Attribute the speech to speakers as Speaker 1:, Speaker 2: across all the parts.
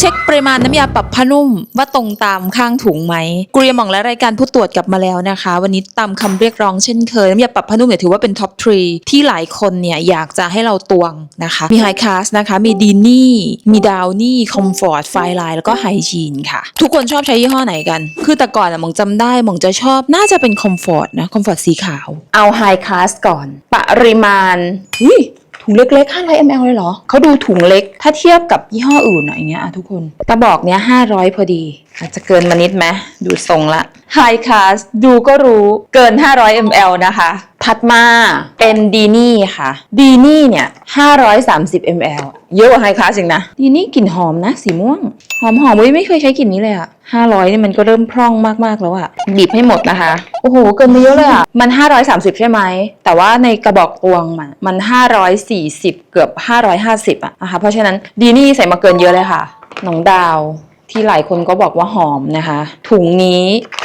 Speaker 1: เช็คปริมาณน้ำยาปรับผ้านุ่มว่าตรงตามข้างถุงไหมกุริยาหมองและรายการผู้ตรวจกลับมาแล้วนะคะ วันนี้ตามคำเรียกร้องเช่นเคยน้ำยาปรับผ้านุ่มเนี่ยถือว่าเป็นท็อปทรีที่หลายคนเนี่ยอยากจะให้เราตวงนะคะมีไฮคลาสนะคะมีดีนี่มีดาวนี่คอมฟอร์ตไฟไลน์แล้วก็ไฮจีนค่ะ ทุกคนชอบใช้ยี่ห้อไหนกัน คือแต่ก่อนอะหมองจำได้หมองจะชอบน่าจะเป็นคอมฟอร์ตนะคอมฟอร์ตสีขาว เอาไฮคลาสก่อน ปริมาณอุ้ย ถุงเล็กๆ 500 ml เลยเหรอ เขาดูถุงเล็ก ถ้าเทียบกับยี่ห้ออื่นอะอย่างเงี้ยอะทุกคน กระบอกเนี้ย 500 พอดี อาจจะเกินมานิดไหม ดูทรงละ High Class ดูก็รู้ เกิน 500 ml นะคะ ถัดมาเป็นดีนี่ค่ะดีนี่เนี่ย 530 ml เยอะกว่า High Class อีกนะดีนี่กลิ่นหอมนะ สีม่วง หอมหอมไม่เคยใช้กลิ่นนี้เลยอะ500นี่มันก็เริ่มพร่องมากๆแล้วอะบีบให้หมดนะคะ โอ้โห เกินไปเยอะเลยอะมัน 530 ใช่ไหม แต่ว่าในกระบอกตวงมันมัน 540 เกือบ 550อะนะคะเพราะฉะนั้นดีนี่ใส่มาเกินเยอะเลยค่ะน้องดาวที่หลายคนก็บอกว่าหอมนะคะ ถุงนี้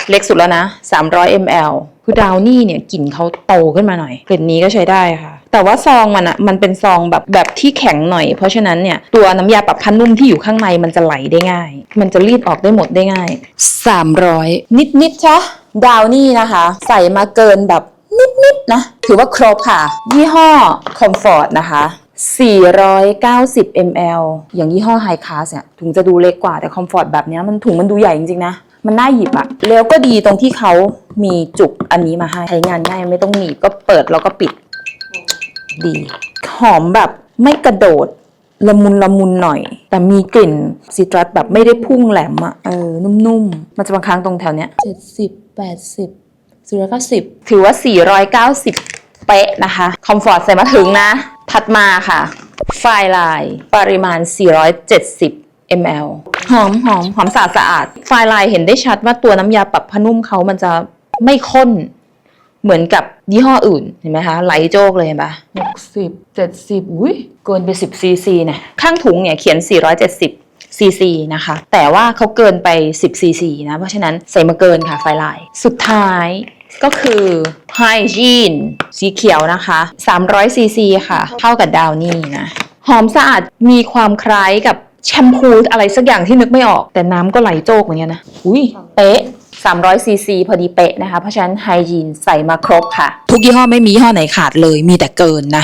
Speaker 1: เล็กสุดแล้วนะ 300 ml คือดาวนี่เนี่ยกลิ่นเขาโตขึ้นมาหน่อยกลิ่นนี้ก็ใช้ได้ค่ะ แต่ว่าซองมันอะมันเป็นซองแบบแบบที่แข็งหน่อย เพราะฉะนั้นเนี่ยตัวน้ำยาปรับผ้านุ่มที่อยู่ข้างในมันจะไหลได้ง่าย มันจะรีดออกได้หมดได้ง่าย 300 นิดนิดๆจ้ะดาวนี่นะคะ ใส่มาเกินแบบนิดนิดๆนะ ถือว่าครบค่ะ ยี่ห้อ Comfort นะคะ490 ml อย่างยี่ห้อ High Class เนี่ยถุงจะดูเล็กกว่าแต่ Comfort แบบเนี้ยมันถุงมันดูใหญ่จริงๆนะ มันน่าหยิบอะแล้วก็ดีตรงที่เขามีจุกอันนี้มาให้ใช้งานง่ายไม่ต้องหนีบก็เปิดแล้วก็ปิด ดี หอมแบบไม่กระโดดละมุนละมุนหน่อย แต่มีกลิ่นซิตรัสแบบไม่ได้พุ่งแหลมอะเออนุ่มๆ มันจะบางครั้งตรงแถวเนี้ยเจ็ดสิบแปดสิบสี่ร้อยเก้าสิบถือว่าสี่ร้อยเก้าสิบเป๊ะนะคะ คอมฟอร์ตใส่มาถึงนะ ถัดมาค่ะ ไฟลายปริมาณ 470 ml หอมหอมหอมสะอาดสะอาดไฟลายเห็นได้ชัดว่าตัวน้ำยาปรับผ้านุ่มเขามันจะไม่ข้น เหมือนกับยี่ห้ออื่นเห็นไหมคะไหลโจกเลยเห็นปะหกสิบเจ็ดสิบอุ้ยเกินไปสิบซีซีนะข้างถุงเนี่ยเขียน 470ซีซีนะคะ แต่ว่าเขาเกินไป 10ซีซีนะ เพราะฉะนั้นใส่มาเกินค่ะไฟลาย สุดท้ายก็คือ Hygiene สีเขียวนะคะ300ซีซีค่ะ เท่ากับดาวนี่นะ หอมสะอาดมีความคล้ายกับ แชมพูอะไรสักอย่างที่นึกไม่ออก แต่น้ำก็ไหลโจกเหมือนกันนะ อุ้ยเป๊ะ300ซีซีพอดีเป๊ะนะคะ เพราะฉะนั้นไฮยีนใส่มาครบค่ะ ทุกยี่ห้อไม่มียี่ห้อไหนขาดเลยมีแต่เกินนะ